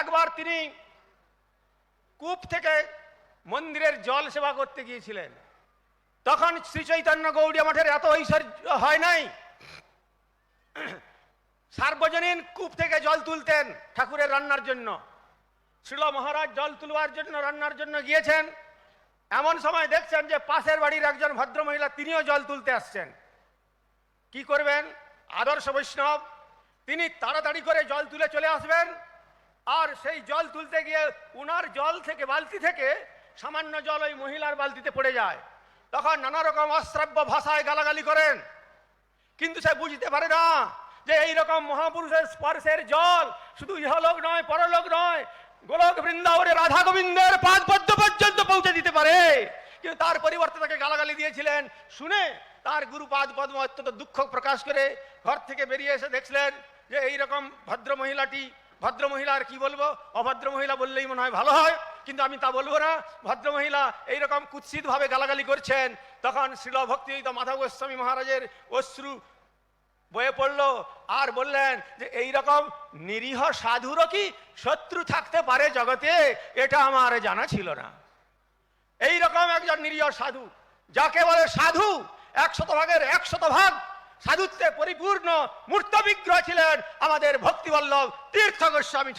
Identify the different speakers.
Speaker 1: একবার তিনি কূপ থেকে মন্দিরের জল সেবা করতে গিয়েছিলেন। তখন শ্রী চৈতন্য গৌড়িয়া মঠের এত ঐশ্বর্য হয় নাই। সার্বজনীন কূপ থেকে জল তুলতেন ঠাকুরের রান্নার জন্য। শিল মহারাজ জল তুলবার জন্য, রান্নার জন্য গিয়েছেন। এমন সময় দেখছেন যে পাশের বাড়ির একজন ভদ্রমহিলা তিনিও জল তুলতে আসছেন। কি করবেন? আদর্শ বৈষ্ণব, তিনি তাড়াতাড়ি করে জল তুলে চলে আসবেন। আর সেই জল তুলতে গিয়ে উনার জল থেকে, বালতি থেকে সামান্য জল ওই মহিলার বালতিতে পড়ে যায়। তখন নানা রকম অশ্রাব্য ভাষায় গালাগালি করেন। কিন্তু সে বুঝতে পারে না যে এই রকম মহাপুরুষের স্পর্শের জল শুধু ইহলোক নয়, পরলোক নয়, গোলক বৃন্দাবনে রাধা গোবিন্দের পাদ পদ্ম পর্যন্ত পৌঁছে দিতে পারে। কিন্তু তার পরিবর্তে তাকে গালাগালি দিয়েছিলেন। শুনে তার গুরু পাদ পদ্ম অত্যন্ত দুঃখ প্রকাশ করে ঘর থেকে বেরিয়ে এসে দেখলেন যে এই রকম ভদ্র মহিলাটি ভদ্র মহিলা আর কি বলব? অভদ্র মহিলা বললেই মনে হয় ভালো হয়, কিন্তু আমি তা বলব না। ভদ্র মহিলা এইরকম কুৎসিত ভাবে গালাগালি করছেন, তখন শিল ভক্তি মাধব গোস্বামী মহারাজের অশ্রু বয়ে পড়ল আর বললেন যে এই রকম নিরীহ সাধুরও কি শত্রু থাকতে পারে জগতে? এটা আমার জানা ছিল না। এই রকম একজন নিরীহ সাধু, যাকে বলে সাধু, একশত ভাগের একশত ভাগ সাধুত্বে পরিপূর্ণ মূর্ত বিগ্রহ ছিলেন আমাদের ভক্তিবল্লভ তীর্থ গোস্বামী